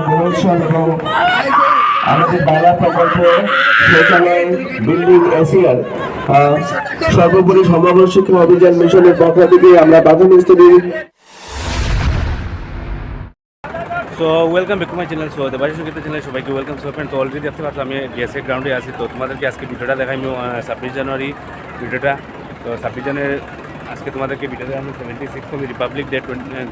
আমাদের শৌচালয়, বিল্ডিং এশিয়ার সর্বোপরি সমগ্র শিক্ষা অভিযান মিশনের পক্ষ থেকে আমরা প্রাথমিক so welcome back to my channel so Debashi Sangeet channel সবাইকে ওয়েলকাম সো ফ্রেন্ড তো অলরেডি দেখতে পাচ্ছ, আমি ডিএসএ গ্রাউন্ডে আছি। তো তোমাদেরকে আজকে ভিডিওটা দেখাই আমি ছাব্বিশ জানুয়ারি ভিডিওটা। তো ছাব্বিশ জানুয়ারি আজকে তোমাদেরকে ভিডিওটা আমি সেভেন্টি সিক্স রিপাবলিক ডে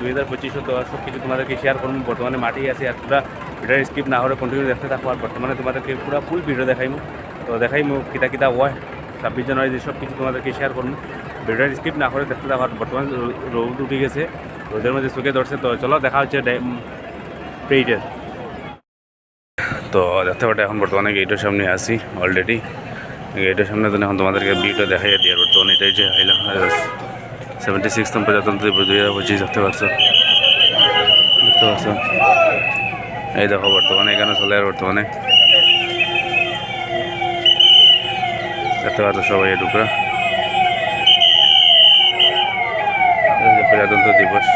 দুই হাজার পঁচিশশো তো সব কিছু তোমাদেরকে শেয়ার করব বর্তমানে মাঠে আছি আর পুরা ভিডিওর স্কিপ না হলে কন্টিনিউ দেখতে থাকব আর বর্তমানে তোমাদেরকে পুরো ফুল ভিডিও দেখাইমু। তো দেখাইমু কিতা কিতা হয়, ছাব্বিশ জানুয়ারি সব কিছু তোমাদেরকে শেয়ার করব ভিডিওর স্কিপ না করে দেখতে থাকো। আর বর্তমানে রোদ উঠে গেছে, রোদের মধ্যে চোখে ধরছে। তো চলো, দেখা হচ্ছে পেইডের তো দেখতে পাচ্ছ, এখন বর্তমানে গেটের সামনে আসি অলরেডি গেটের সামনে তো এখন তোমাদেরকে ভিডিও দেখাই দিয়ে বর্তমানে এটাই যে হাইলা সেভেন্টি সিক্স প্রজাতন্ত্র দিবস দুই হাজার পঁচিশ দেখতে পাচ্ছ? দেখতে পাচ্ছ এই দেখো বর্তমানে, এখানে চলে আর বর্তমানে। দেখতে পাচ্ছ সবাই এই টুকরা প্রজাতন্ত্র দিবস।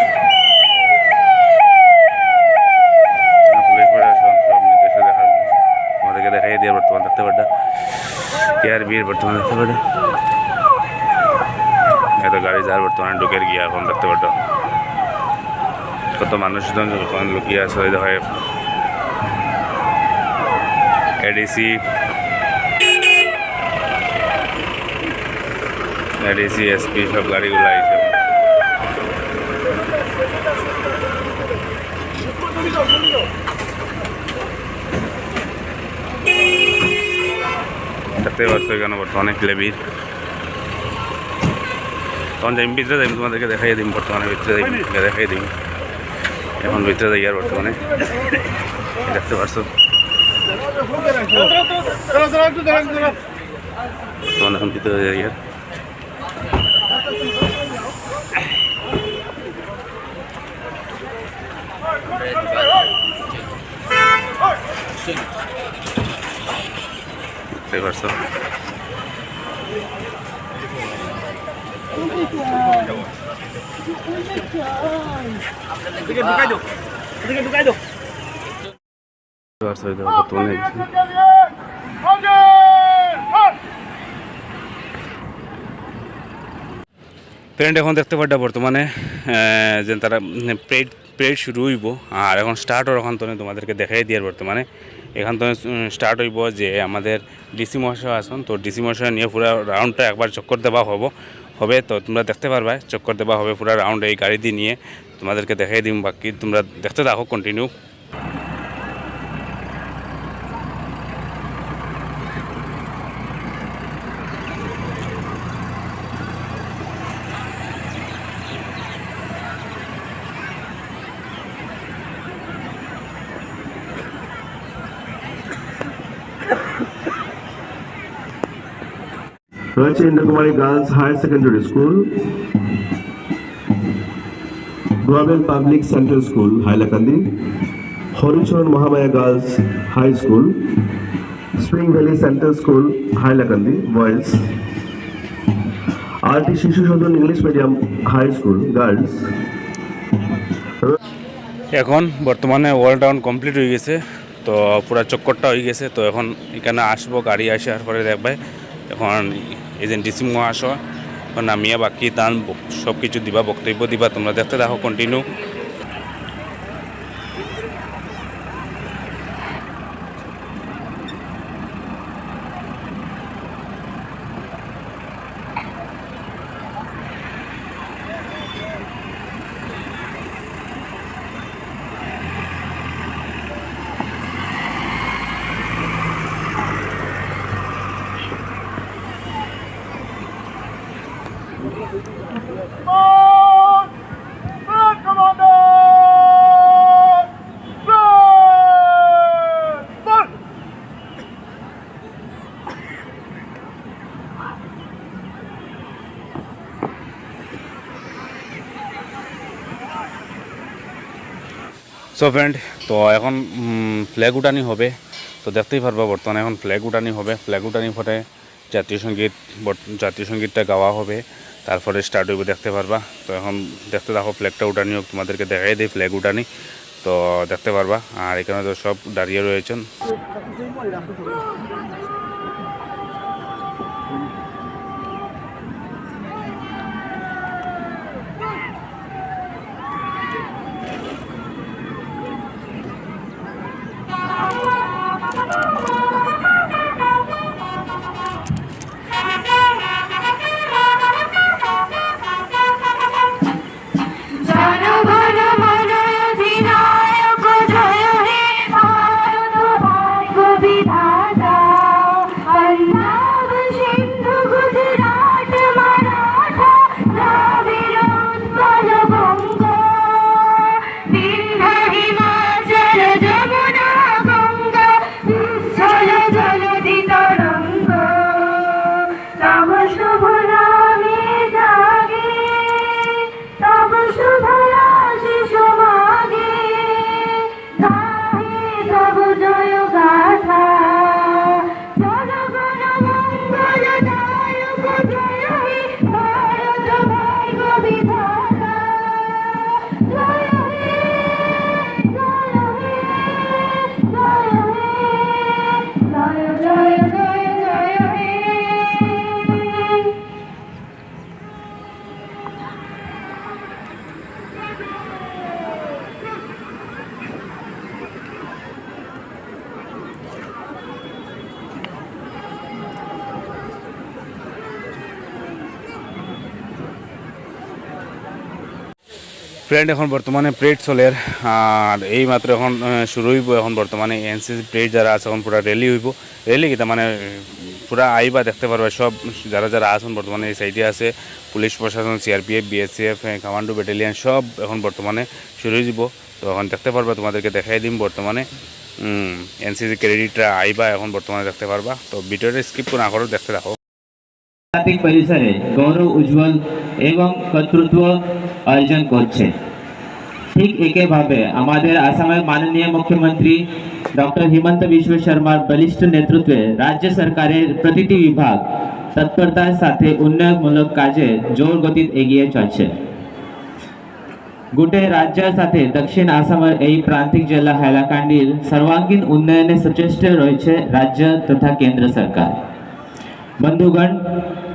দেখাই দিয়ে বর্তমান দেখতে পাড্ডা কে আর বীর বর্তমান দেখতে পাড্ডা এত গাড়ি যার বর্তমানে ঢুকের গিয়া এখন দেখতে পাড্ডা কত মানুষজন বর্তমান লুকিয়ে আছে ওই দেখো। এডিসি এডিসি এসপি সব গাড়িগুলো আইছে। দেখতে পাচ্ছ এখানে বর্তমানে ক্লেবির। তখন যাই, ভিতরে যাই, তোমাদেরকে দেখাই দিম বর্তমানে, ভিতরে যাই দেখাই দিম এখন ভিতরে যাই আর বর্তমানে। দেখতে পারছ বর্তমানে এখন ভিতরে যাই আর। দেখতে পারছ ফ্রেন্ড এখন দেখতে পাড্ডা বর্তমানে যে তারা প্রেড প্রেড শুরু হইব, আর এখন স্টার্ট হওয়ার এখন তো তোমাদেরকে দেখাই দিয়ে বর্তমানে। এখান তো স্টার্ট হইব যে আমাদের ডিসি মহাশয় আসুন তো ডিসি মহাশয় নিয়ে পুরো রাউন্ডটা একবার চক্কর দেওয়া হব। হবে, তো তোমরা দেখতে পারবা চক্কর দেওয়া হবে, পুরো রাউন্ড এই গাড়ি দিয়ে নিয়ে তোমাদেরকে দেখাই দিম, বাকি তোমরা দেখতে থাকো continue Indrakumari girls higher secondary school global public central school, Hailakandi, Haricharan Mahamaya girls high school, spring valley central school, Hailakandi, boys, RT Shishu Sadan English medium high school, girls. এখন বর্তমানে ওয়াল টাউন কমপ্লিট হয়ে গেছে, তো পুরা চক্করটা হয়ে গেছে, তো এখন এখানে আসব, গাড়ি আসার পরে দেখবে, এখন এজেন্ট ডিসি মহাশয়। নামিয়া বাকি, তান সব কিছু দিবা, বক্তব্য দিবা, তোমরা দেখতে দেখো কন্টিনিউ সো ফ্রেন্ড তো এখন ফ্ল্যাগ উঠানি হবে। তো দেখতেই পারব বর্তমানে এখন ফ্ল্যাগ উঠানি হবে। ফ্ল্যাগ উঠানি ফটে জাতীয় সংগীত জাতীয় সঙ্গীতটা গাওয়া হবে। তারপরে স্টার্ট হইব দেখতে পারবা। তো এখন দেখতে দেখো ফ্ল্যাগটা উঠানি হোক, তোমাদেরকে দেখাই দিই ফ্ল্যাগ উঠানি। তো দেখতে পারবা। আর এখানে তো সব দাঁড়িয়ে রয়েছেন। ফ্রেন্ড এখন বর্তমানে প্রেড চলের আর এই মাত্র এখন শুরু হইব এখন বর্তমানে এনসিসি প্রেড যারা আছে এখন পুরা রেলি হইব। রেলি কিতা মানে পুরা আইবা দেখতে পারবা, সব যারা যারা আছেন বর্তমানে এই সাইডে আছে, পুলিশ প্রশাসন সিআরপিএফ বিএসএফ কমান্ডো ব্যাটালিয়ান সব এখন বর্তমানে শুরু হয়ে যাব। তো এখন দেখতে পারবা, তোমাদেরকে দেখাই দিম বর্তমানে। এনসিসি ক্রেডিটরা আইবা এখন বর্তমানে দেখতে পারবা। তো ভিডিওটা স্কিপ না করো, দেখতে রাখো পরিসরে গৌরব উজ্জ্বল এবং কর্তৃত্ব অর্জন করছে ঠিক একইভাবে আমাদের আসামের মাননীয় মুখ্যমন্ত্রী ডক্টর হিমন্ত বিশ্ব শর্মার বলিষ্ঠ নেতৃত্বে রাজ্য সরকারের প্রতিটি বিভাগ তৎপরতার সাথে উন্নয়নমূলক কাজে জোর গতিতে এগিয়ে চলছে গোটে রাজ্যের সাথে দক্ষিণ আসামের এই প্রান্তিক জেলা হাইলাকান্দির সর্বাঙ্গীন উন্নয়নে সচেষ্ট রয়েছে রাজ্য তথা কেন্দ্র সরকার বন্ধুগণ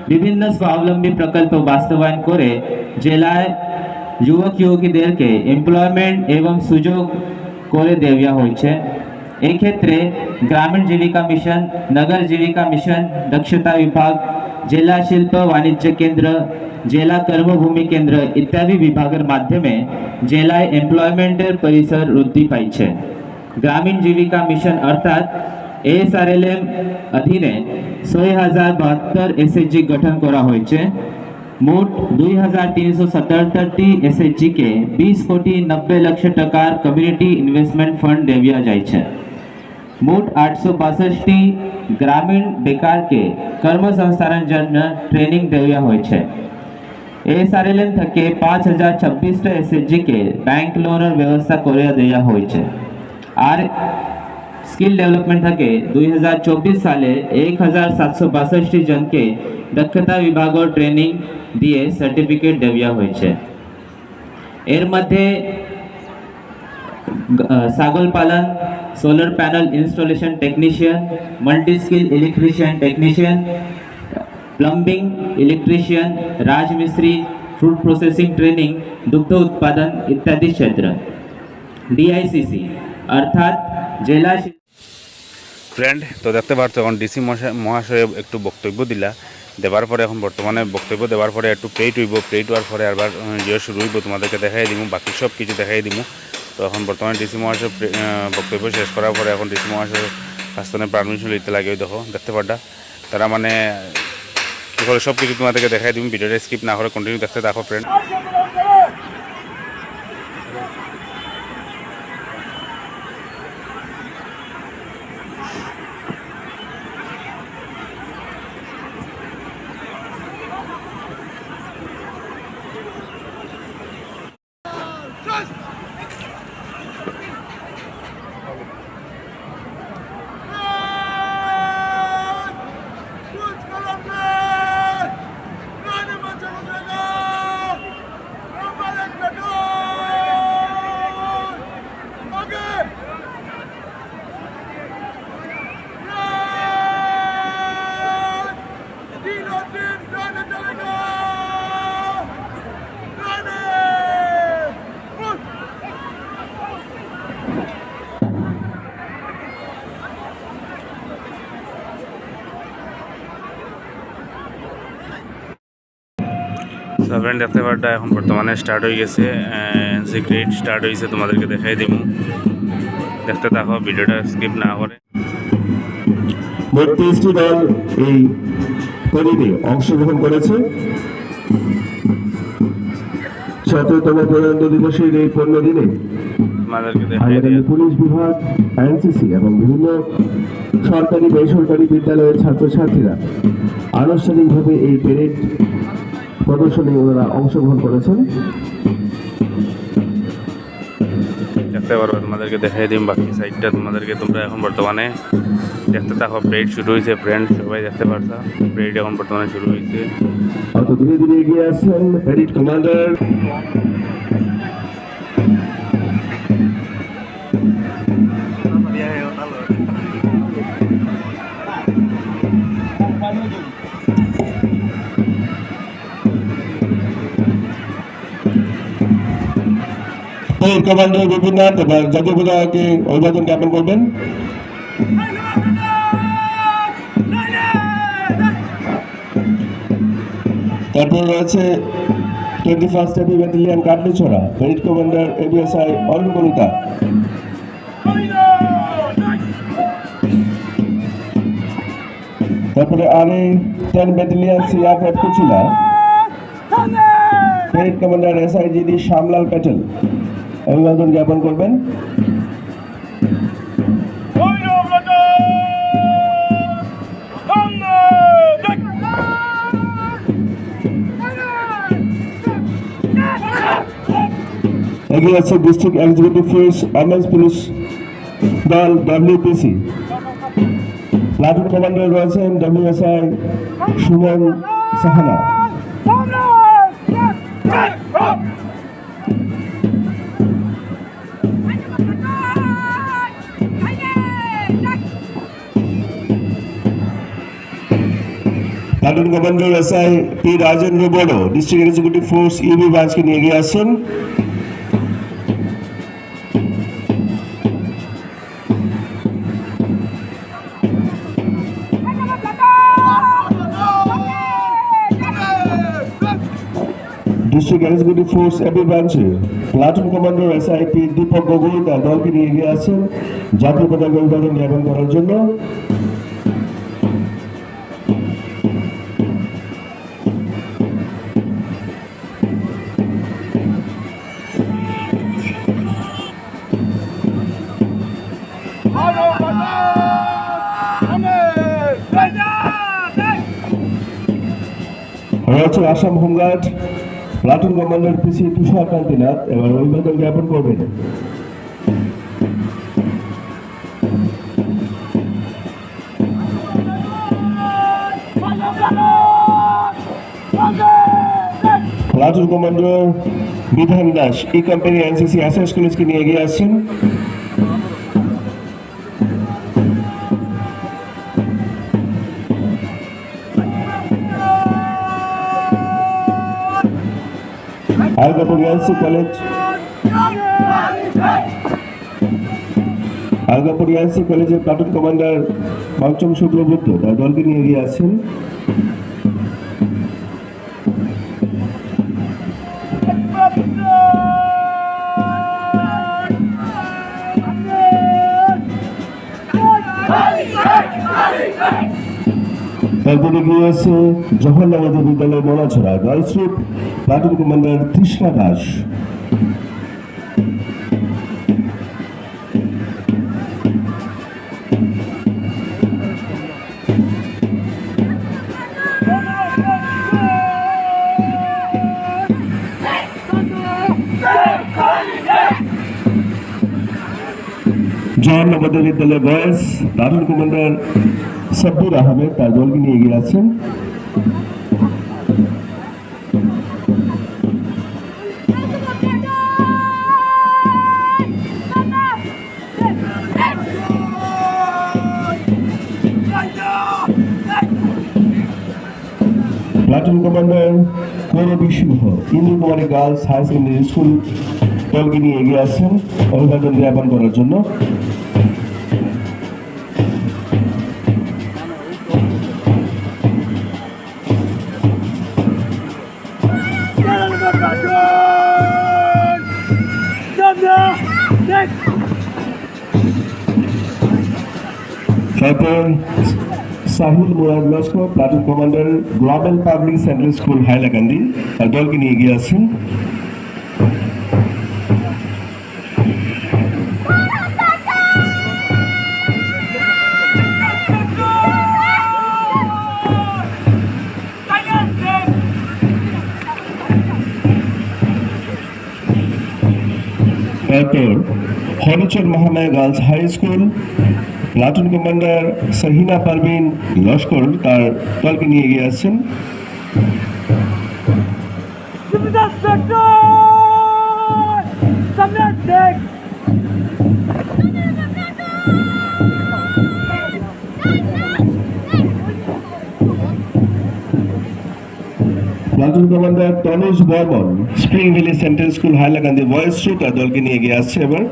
বিভিন্ন স্বাবলম্বী প্রকল্প বাস্তবায়ন করে জেলায় যুবক যুবতীদেরকে এমপ্লয়মেন্ট এবং সুযোগ করে দেওয়া হয়েছে এই ক্ষেত্রে গ্রামীণ জীবিকা মিশন নগর জীবিকা মিশন দক্ষতা বিভাগ জেলা শিল্প বাণিজ্য কেন্দ্র জেলা কর্মভূমি কেন্দ্র ইত্যাদি বিভাগের মাধ্যমে জেলায় এমপ্লয়মেন্টের পরিসর বৃদ্ধি পাইছে গ্রামীণ জীবিকা মিশন অর্থাৎ এএসআরএলএম অধীনে ছয় হাজার বাহাত্তর এসএইচজি গঠন করা হয়েছে মোট দুই হাজার তিনশো সত্তরটি এসএইচজিকে বিশ কোটি নব্বই লক্ষ টাকার কমিউনিটি ইনভেস্টমেন্ট ফান্ড দেওয়া যাইছে মোট আটশো বাষট্টি গ্রামীণ বেকারকে কর্মসংস্থানের জন্য ট্রেনিং দেওয়া হয়েছে এসআরএলএম থেকে পাঁচ হাজার ছাব্বিশটা এসএইচজিকে ব্যাংক লোনের ব্যবস্থা করে দেওয়া হয়েছে আর স্কিল ডেভেলপমেন্ট থাকে দুই সালে এক জনকে দক্ষতা বিভাগ ট্রেনিং দিয়ে সার্টিফিকেট দেওয়া হয়েছে এর মধ্যে ছাগল পালন solar panel installation technician multi skill electrician technician plumbing electrician राजमिस्त्री फ्रूट प्रोसेसिंग ट्रेनिंग दुग्ध उत्पादन इत्यादि क्षेत्र डी अर्थात जिला ফ্রেন্ড তো দেখতে পাচ্ছ এখন ডিসি মহাশয় একটু বক্তব্য দিলা। দেওয়ার পরে এখন বর্তমানে বক্তব্য দেওয়ার পরে একটু প্লেট হইব। প্লেট হওয়ার পরে আবার জিও শুরু হইব তোমাদেরকে দেখাই দিব বাকি সব কিছু দেখাই দিব তো এখন বর্তমানে ডিসি মহাশয় বক্তব্য শেষ করার পরে এখন ডিসি মহাশয় কাস্টনে পারমিশন লিখতে লাগে দেখো, দেখতে পারটা তারা মানে সব কিছু তোমাদেরকে দেখাই দিব ভিডিওটা স্কিপ না করে কন্টিনিউ দেখতে দেখো ফ্রেন্ড সেভেন দেখতে পারটা এখন বর্তমানে স্টার্ট হয়ে গেছে গ্রেড স্টার্ট হয়েছে তোমাদেরকে দেখাই দিব দেখতে থাকো ভিডিওটা স্কিপ না করে মোট তেইশটি দল এই পরিবে অংশগ্রহণ করেছে। সতেরোতম প্রজাতন্ত্র দিবসের এই পনেরো দিনে পুলিশ বিভাগ এনসিসি এবং বিভিন্ন সরকারি বেসরকারি বিদ্যালয়ের ছাত্রছাত্রীরা আনুষ্ঠানিকভাবে এই প্যারেড প্রদর্শনে ওনারা অংশগ্রহণ করেছেন। দেখতে পারবে তোমাদেরকে দেখাই দিন বাকি সাইডটা তোমাদেরকে তোমরা এখন বর্তমানে দেখতে থাকো। প্রেড শুরু হয়েছে ফ্রেন্ড সবাই দেখতে পারছ। প্রেড এখন বর্তমানে শুরু হয়েছে। অত ধীরে ধীরে এগিয়ে আসছেন কমান্ডার প্যারেড কমান্ডার গোপীনাথ জাতীয় পতাকাকে অভিবাদন জ্ঞাপন করবেন তারপর রয়েছে twenty first AP battalion Katlichara parade commander ABSI Arun Koluta তারপরে আর ten battalion CRF Kuchila parade commander SIGD Shyamlal Patel অভিবাদন জ্ঞাপন করবেন। এগিয়ে আছে district executive force MS police দল ডব্লিউপিসি প্লাটুন কমান্ডার রয়েছেন WSI Suman Sahana platoon commander SI P Rajendra বড় district executive force UB ব্রাঞ্চকে নিয়ে এগিয়ে আসছেন ডিস্ট্রিক্ট এক্সিকিউটিভ ফোর্স এবি ব্রাঞ্চে platoon commander SIP Dipak Gogoi তার দলকে নিয়ে এগিয়ে আছেন জাতীয় পতাকা অভিবাদন জ্ঞাপন করার জন্য রয়েছে Assam home guard, platoon commander PC Tushar Kantinath, এবার অভিবাদন জ্ঞাপন করবেন। Platoon commander Bidhan Das E company NCC assess কলেজকে নিয়ে এগিয়ে আসছেন। আলগাপুর ইয়ালসি কলেজ আলগাপুর ইয়ালসি কলেজের প্লাটুন কমান্ডার পঞ্চম শুক্লবুদ্ধ তার দলকে নিয়ে এগিয়ে আছেন। তারপরে girls group platoon commander Trishna Das জওয়ান নবোদয় বিদ্যালয় বয়স দারুণ কমান্ডার সাব্বির আহমেদ তার দলকে নিয়ে এগিয়ে আছেন platoon commander Merbi Singh Indrakumari girls high secondary school দলকে নিয়ে এগিয়ে আসছেন অভিবাদন জ্ঞাপন করার জন্য। তারপর Sahil Murad Laskar platoon commander global public central school Hailakandi তার দলকে নিয়ে এগিয়ে আসছেন তারপর Harachar Mahamaya girls high school platoon commander Sahina Parvin Laskar তার দলকে নিয়ে এগিয়ে আসছেন! Platoon commander Tanuj Barman spring valley central school Hailakandi boys তার দলকে নিয়ে এগিয়ে আসছে এবার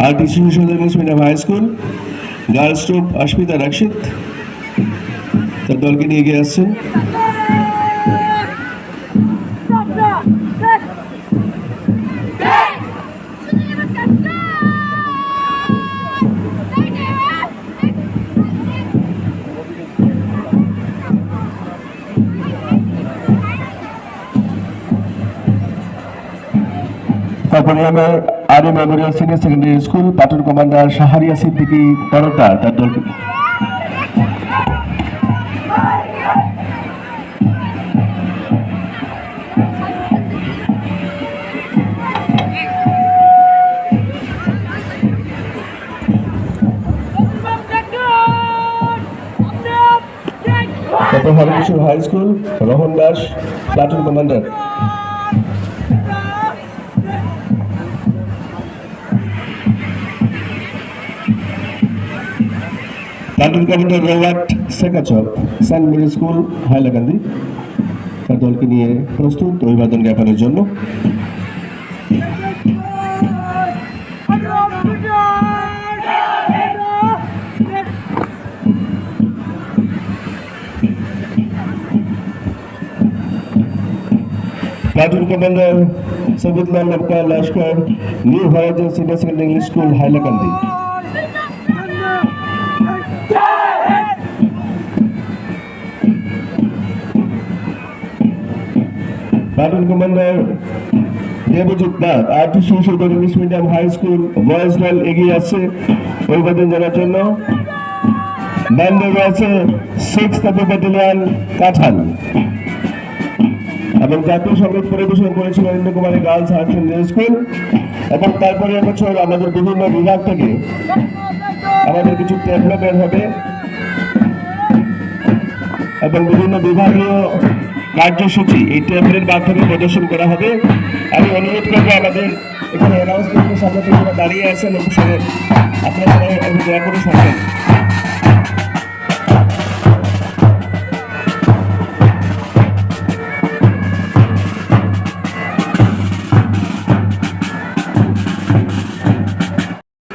আর distribution English medium high school girls group Asmita Rakshit তার দলকে নিয়ে এগিয়ে আসছেন Stop, stop! Deck! তারপরে আমার আর memorial senior secondary school platoon commander Shahariya Siddiqui তরতা তার দলকে তারপর Harkishore high school Rohan Das platoon commander. Platoon commander Robert সেকাচক saint Mary school Hailakandi তার দলকে নিয়ে প্রস্তুত অভিবাদন জ্ঞাপনের জন্য। প্লাটুন কমান্ডার সবুদলাল লবকা Laskar new horizon senior secondary English school Hailakandi platoon Debjit Nath RT Shishu English medium high school boys দল এগিয়ে আসছে অভিবাদন জানার জন্য ব্যান্ডে রয়েছে সিক্স ব্যাটালিয়ান কাঠাল এবং জাতীয় সংগীত পরিবেশন করেছিল Aurobindo Kumari girls higher secondary school এবং তারপরে এবছর আমাদের বিভিন্ন বিভাগ থেকে আমাদের কিছু বের হবে। এবং বিভিন্ন বিভাগীয় কার্যসূচি, এই ট্যাবলের মাধ্যমে প্রদর্শন করা হবে। আমি অনুরোধ করব আমাদের এখানে অ্যানাউন্সমেন্টের সামনে থেকে যারা দাঁড়িয়ে আছেন অবশ্যই আপনারা দয়া করে শুনবেন।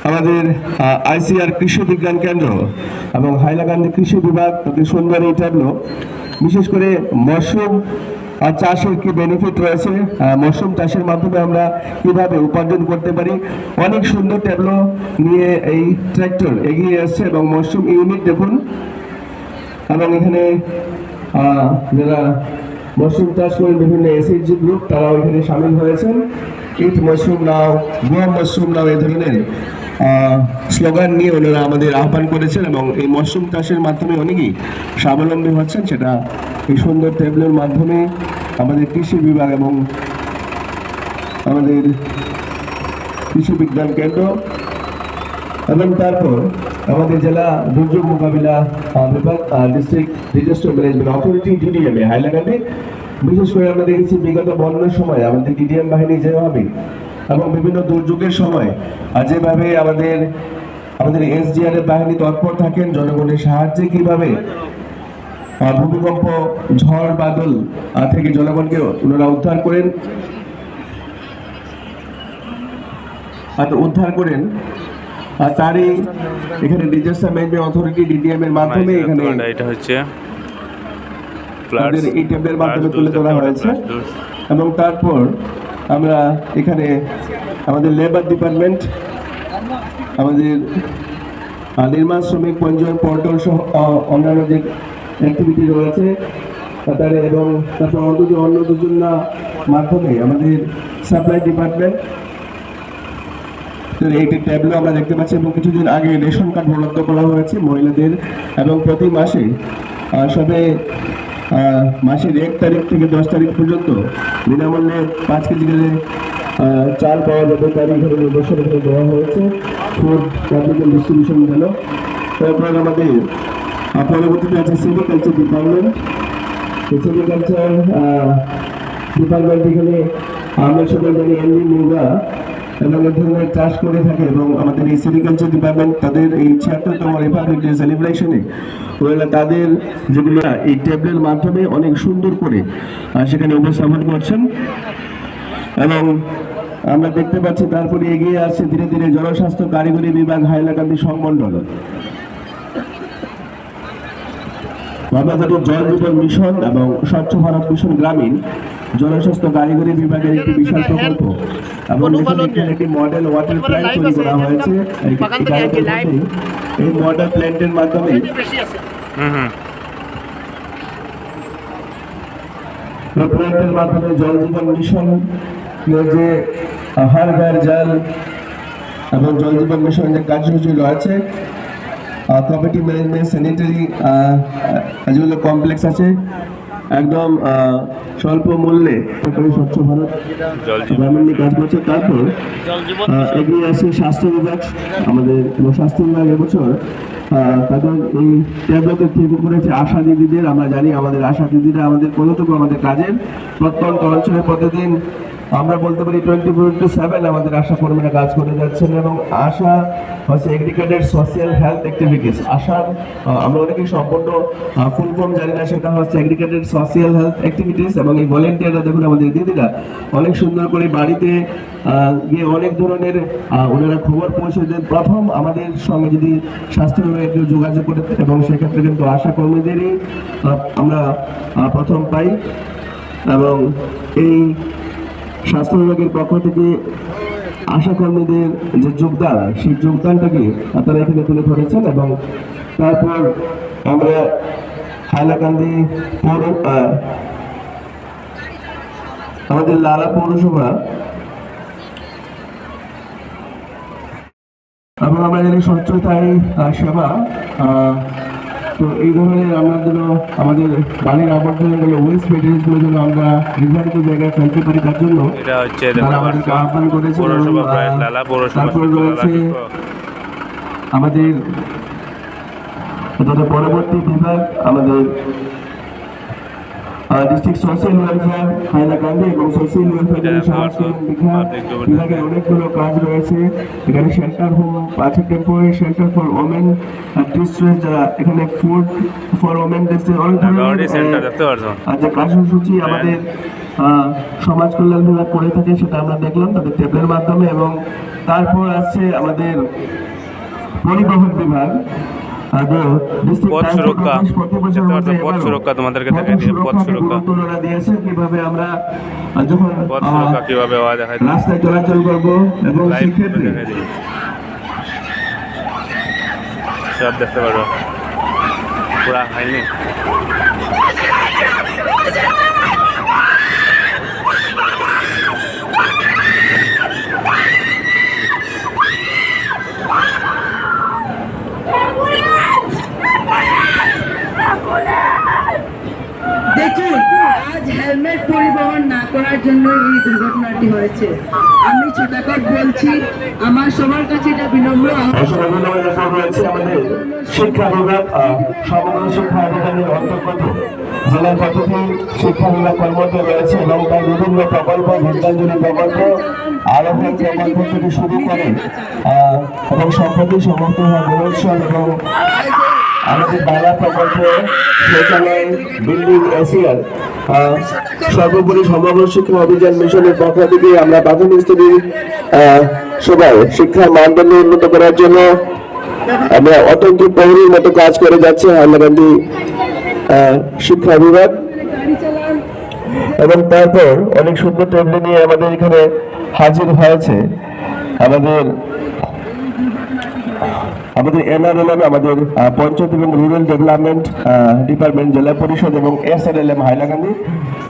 আমাদের আইসিআর কৃষি বিজ্ঞান কেন্দ্র এবং হাইলাকান্দি কৃষি বিভাগ অতি সুন্দর এই ট্যাবলো বিশেষ করে মশরুম চাষের কি বেনিফিট রয়েছে? মশরুম চাষের মাধ্যমে আমরা কীভাবে উপার্জন করতে পারি? অনেক সুন্দর ট্যাবলো নিয়ে এই ট্র্যাক্টর এগিয়ে আসছে এবং মশরুম ইউনিট দেখুন। এবং এখানে যারা মশরুম চাষ করেন, বিভিন্ন এসএইচজি গ্রুপ তারাও এখানে সামিল হয়েছেন। ইট মশরুম নাও গো মশরুম নাও, এই ধরনের স্লোগান নিয়ে ওনারা আমাদের আহ্বান করেছেন এবং এই মশরুম চাষের মাধ্যমে অনেকেই স্বাবলম্বী হচ্ছেন। সেটা এই সুন্দর ট্যাবলের মাধ্যমে আমাদের কৃষি বিভাগ এবং আমাদের কৃষি বিজ্ঞান কেন্দ্র এবং তারপর আমাদের জেলা দুর্যোগ মোকাবিলা বিভাগ district disaster management authority DDM A Hailakandi. বিশেষ করে আমরা দেখেছি বিগত বন্যার সময় আমাদের ডিডিএম বাহিনী যেভাবে এবং বিভিন্ন দুর্যোগের সময় যেভাবে আমাদের আমাদের এসডিআর এর বাহিনী তৎপর থাকেন জনগণের সাহায্যে কীভাবে ভূমিকম্প ঝড় বাদল থেকে জনগণকে ওনারা উদ্ধার করেন উদ্ধার করেন আর তারই এখানে ডিজাস্টার ম্যানেজমেন্ট অথরিটি ডিডিএম এর মাধ্যমে এখানে এটা হচ্ছে। এই টেবিলের মাধ্যমে তুলে ধরা হয়েছে। এবং তারপর আমরা এখানে আমাদের লেবার ডিপার্টমেন্ট আমাদের নির্মাণ শ্রমিক পঞ্জীয়ন পোর্টাল সহ অন্যান্য যে অ্যাক্টিভিটি রয়েছে তার এবং তারপর অন্তত অন্য যোজনা মাধ্যমে আমাদের সাপ্লাই ডিপার্টমেন্ট তো এইটি ট্যাবলো আমরা দেখতে পাচ্ছি এবং কিছুদিন আগে রেশন কার্ড বরাদ্দ করা হয়েছে মহিলাদের এবং প্রতি মাসে সবে মাসের এক তারিখ থেকে দশ তারিখ পর্যন্ত বিনামূল্যে পাঁচ কেজি করে চাল পাওয়া যাবে। তার এখানে নির্দেশনা এখানে দেওয়া হয়েছে। ডিস্ট্রিবিউশন গেল। তারপর আমাদের পরবর্তীতে আছে সেরিকালচার ডিপার্টমেন্ট সেরিকালচার ডিপার্টমেন্ট এখানে আমরা সকল জানি এমনি মুরগা এবং এ ধরনের চাষ করে থাকে এবং আমাদের এই সেরিকালচার ডিপার্টমেন্ট তাদের এই ছিয়াত্তরতম রিপাবলিক ডে সেলিব্রেশনে ওরা তাদের যেগুলো, এই ট্যাবলের মাধ্যমে অনেক সুন্দর করে সেখানে উপস্থাপন করছেন। এবং আমরা দেখতে পাচ্ছি তারপরে এগিয়ে আসছে ধীরে ধীরে জনস্বাস্থ্য কারিগরি বিভাগ হাইলাকান্দি সংমণ্ডল। বাংলাদেশের জল জীবন মিশন এবং স্বচ্ছ ভারত মিশন গ্রামীণ জনস্বাস্থ্য কারিগরি বিভাগের একটি বিশাল প্রকল্প এবং একটি মডেল ওয়াটার প্ল্যান্ট তৈরি করা হয়েছে। এই- মডেল প্ল্যান্টের মাধ্যমে হুম হুম। প্ল্যান্টের মাধ্যমে জল জীবন মিশন যে হার ঘর জল এবং জল জীবন মিশন যে কার্যসূচি রয়েছে কমিটি ম্যানেজমেন্ট স্যানিটারি যেগুলো কমপ্লেক্স আছে। একদম স্বল্প মূল্যে স্বচ্ছ ভারত গ্রামীণ কাজ করছে। তারপর এগিয়ে আসে স্বাস্থ্য বিভাগ। আমাদের স্বাস্থ্য বিভাগ এবছর তাদের এই ট্যাবলেটের থেকে করেছে আশা দিদিদের আমরা জানি আমাদের আশা দিদিরা আমাদের কতটুকু আমাদের কাজের প্রত্যন্ত অঞ্চলে প্রতিদিন আমরা বলতে পারি টোয়েন্টি ফোর টু সেভেন আমাদের আশা কর্মীরা কাজ করে যাচ্ছেন এবং আশা হচ্ছে এগ্রিকেটেড সোশিয়াল হেলথ অ্যাক্টিভিটিস আশার আমরা অনেকে সম্পূর্ণ ফুল ফর্ম জানি না, সেটা হচ্ছে এগ্রিকেটেড সোশিয়াল হেলথ অ্যাক্টিভিটিস এবং এই ভলেন্টিয়াররা দেখুন আমাদের দিদিরা, অনেক সুন্দর করে বাড়িতে গিয়ে অনেক ধরনের ওনারা খবর পৌঁছে দেন। প্রথম আমাদের সঙ্গে যদি স্বাস্থ্য বিভাগে কেউ যোগাযোগ করে এবং সেক্ষেত্রে কিন্তু আশা কর্মীদেরই আমরা প্রথম পাই এবং এই স্বাস্থ্য বিভাগের পক্ষ থেকে আশা কর্মীদের যে যোগদান সেই যোগদানটাকে তারা এখানে তুলে ধরেছেন এবং তারপর আমরা হাইলাকান্দি পৌর আমাদের লালা পৌরসভা। এবং আমরা জানি আহ, সেবা তো এই ধরনের আমরা যেন আমাদের বাড়ির আবর্জনাগুলো ওয়েস্ট মেটেরিয়ালসগুলো যেন আমরা নির্ধারিত জায়গায় ফেলতে পারি তার জন্য এটা হচ্ছে আহ্বান পৌরসভা তারপরে রয়েছে আমাদের পরবর্তী বিভাগ আমাদের ডিস্ট্রিক্ট সোশ্যাল ওয়েলফেয়ার হাইলাকান্দি এবং সোশ্যাল ওয়েলফেয়ার বিভাগের অনেকগুলো কাজ রয়েছে। এখানে শেল্টার হোম আছে temporary shelter for women distress যারা এখানে ফুড ফর ওমেন ডিস্ট্রেস অনেক আর যে কার্যসূচি আমাদের সমাজ কল্যাণ বিভাগ করে থাকে সেটা আমরা দেখলাম তাদের টেবলের মাধ্যমে এবং তারপর আছে আমাদের পরিবহন বিভাগ। পথ সুরক্ষা। দেখতে পাচ্ছ, পথ সুরক্ষা তোমাদেরকে দেখাই দিয়ে পথ সুরক্ষা। কীভাবে আমরা যখন পথ সুরক্ষা কীভাবে হওয়া দেখায় রাস্তায় চলাচল করব এবং দেখাই দিই সব দেখতে পারো পুরা হয়নি দেখুন আজ হেলমেট পরিবহন না করার জন্য এই দুর্ঘটনাটি হয়েছে। আমি ছোটাকট বলছি, আমার সবার কাছে এটা বিনম্র আমাদের শিক্ষা বিভাগ সমগ্র শিক্ষা অধিকারীর অন্তর্গত, জেলা পদ্ধতি শিক্ষা বিভাগ কর্মরত রয়েছে এবং তার বিভিন্ন প্রকল্প, বিদ্যাঞ্জলি প্রকল্প, আরোহণ প্রকল্প থেকে শুরু করে এবং সম্প্রতি সমাপ্ত হওয়া গুণোৎসব এবং আমাদের বাংলা প্রকল্প শৌচালয় বিল্ডিং এশিয়ার সর্বোপরি সমগ্র শিক্ষা অভিযান মিশনের পক্ষ থেকে আমরা প্রাথমিক স্তরের সবাই শিক্ষার মানদণ্ড উন্নত করার জন্য আমরা অত্যন্ত প্রহরীর মতো কাজ করে যাচ্ছে হাইলাকান্দি শিক্ষা বিভাগ এবং তারপর অনেক সুন্দর টেবলি নিয়ে আমাদের এখানে হাজির হয়েছে আমাদের আমাদের এনআরএলএম আমাদের পঞ্চায়েত এবং রুরাল ডেভেলপমেন্ট ডিপার্টমেন্ট জেলা পরিষদ এবং এসএনএলএম হাইলাকান্দি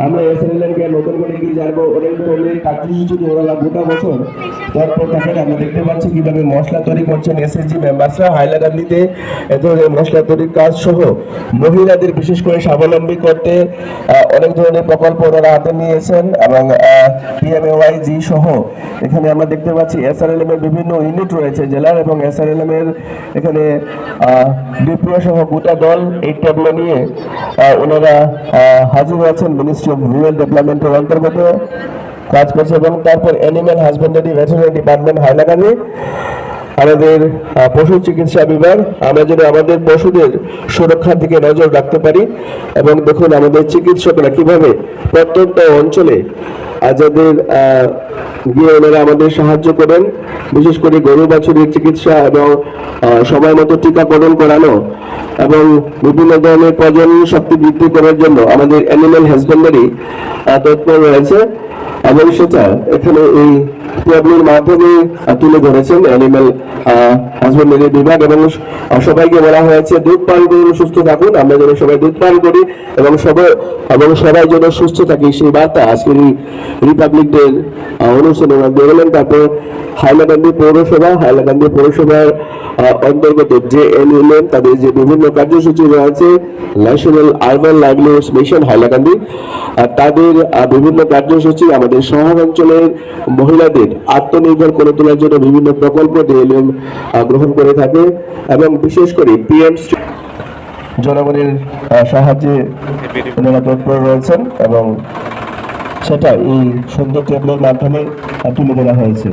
আমরা এসএনএলএম কে নতুন করে এগিয়ে যাব। অনেক ধরনের কার্যসূচি ওরা গোটা বছর, তারপর দেখেন আমরা দেখতে পাচ্ছি কীভাবে মশলা তৈরি করছেন এস এসএসজি মেম্বার্সরা হাইলাকান্দিতে এ ধরনের মশলা তৈরির কাজ সহ মহিলাদের বিশেষ করে স্বাবলম্বী করতে অনেক ধরনের প্রকল্প ওনারা হাতে নিয়েছেন এবং পিএমএওয়াইজি সহ এখানে আমরা দেখতে পাচ্ছি এসআরএলএম এর বিভিন্ন ইউনিট রয়েছে জেলার এবং এসআরএলএম এর এখানে ডিপ্লো সহ গোটা দল এই ট্যাবলো নিয়ে ওনারা হাজির আছেন মিনিস্ট্রি অফ রুরাল ডেভেলপমেন্টের অন্তর্গত। কাজ করছে এবং তারপর animal husbandry veterinary department Hailakandi. আমাদের পশু চিকিৎসা বিভাগ, আমরা যেন আমাদের পশুদের সুরক্ষার দিকে নজর রাখতে পারি। এবং দেখুন, আমাদের চিকিৎসকরা কীভাবে প্রত্যন্ত অঞ্চলে যাদের গিয়ে ওনারা আমাদের সাহায্য করেন। বিশেষ করে গরু বাছুরের চিকিৎসা এবং সময় মতো টিকাকরণ করানো এবং বিভিন্ন ধরনের প্রজনন শক্তি বৃদ্ধি করার জন্য আমাদের অ্যানিম্যাল হাজবেন্ডারি তৎপর রয়েছে। এবং সেটা এখানে এই ট্যাবলির মাধ্যমে তুলে ধরেছেন অ্যানিম্যাল হাজবেন্ডারি বিভাগ এবং সবাইকে বলা হয়েছে দুধ পান করুন, সুস্থ থাকুন। আমরা যেন সবাই দুধ পান করি এবং সবাই এবং সবাই যেন সুস্থ থাকি। সেই বার্তা আজকের রিপাবলিক ডে অনুষ্ঠানে বেরোলেন তারপর হাইলাকান্দি পৌরসভা, হাইলাকান্দি পৌরসভার অন্তর্গত যে এনইউএম তাদের যে বিভিন্ন কার্যসূচি রয়েছে, national urban livelihoods mission Hailakandi তাদের বিভিন্ন কার্যসূচি আমাদের শহর অঞ্চলের মহিলাদের আত্মনির্ভর করে তোলার জন্য বিভিন্ন প্রকল্প ডিএলএম গ্রহণ করে থাকে, এবং বিশেষ করে পিএম জনগণের সাহায্যে ওনারা তৎপর রয়েছেন, এবং সেটা এই সুন্দর টেবলের মাধ্যমে তুলে ধরা হয়েছে।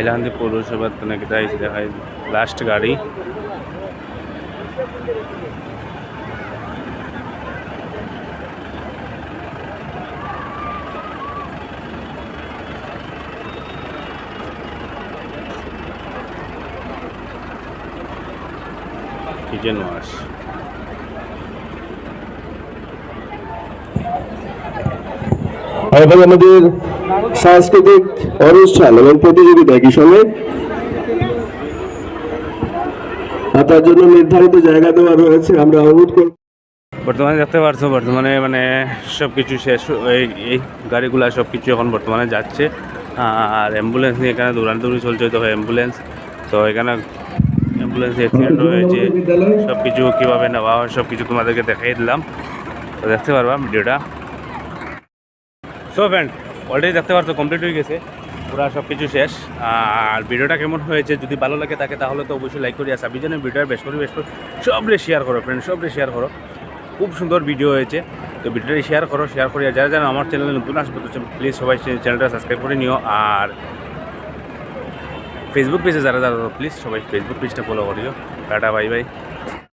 হাইলাকান্দি পৌরসভার তো নাকি তাই দেখায় লাস্ট গাড়ি। কিচেন এবং আমাদের সাংস্কৃতিক অনুষ্ঠান এবং প্রতিযোগিতা আর তার জন্য নির্ধারিত জায়গা দেওয়া রয়েছে, আমরা অনুরোধ করব। বর্তমানে দেখতে পারছ, বর্তমানে মানে সব কিছু শেষ এই গাড়িগুলো সব কিছু এখন বর্তমানে যাচ্ছে। আর অ্যাম্বুলেন্স নিয়ে এখানে দৌড়াদৌড়ি চলছে, তো অ্যাম্বুলেন্স তো এখানে অ্যাম্বুলেন্স অ্যাক্সিডেন্ট হয়েছে সব কিছু কীভাবে নেওয়া হয় সব কিছু তোমাদেরকে দেখাই দিলাম। তো দেখতে পারবা ভিডিওটা। সো ফ্রেন্ড অলরেডি দেখতে পারছ কমপ্লিট হয়ে গেছে। পুরো সব কিছু শেষ। আর ভিডিওটা কেমন হয়েছে, যদি ভালো লাগে থাকে তাহলে তো অবশ্যই লাইক করি আর সাবিজনের ভিডিওটা বেশ করে বেশ করে, সবরে শেয়ার করো ফ্রেন্ড সবরে শেয়ার করো। খুব সুন্দর ভিডিও হয়েছে। তো ভিডিওটা শেয়ার করো শেয়ার করি যারা যারা আমার চ্যানেলে নতুন আসবে, তো প্লিজ সবাই চ্যানেলটা সাবস্ক্রাইব করে নিও। আর ফেসবুক পেজে যারা যারা প্লিজ সবাই ফেসবুক পেজটা ফলো করিও। Tata bye bye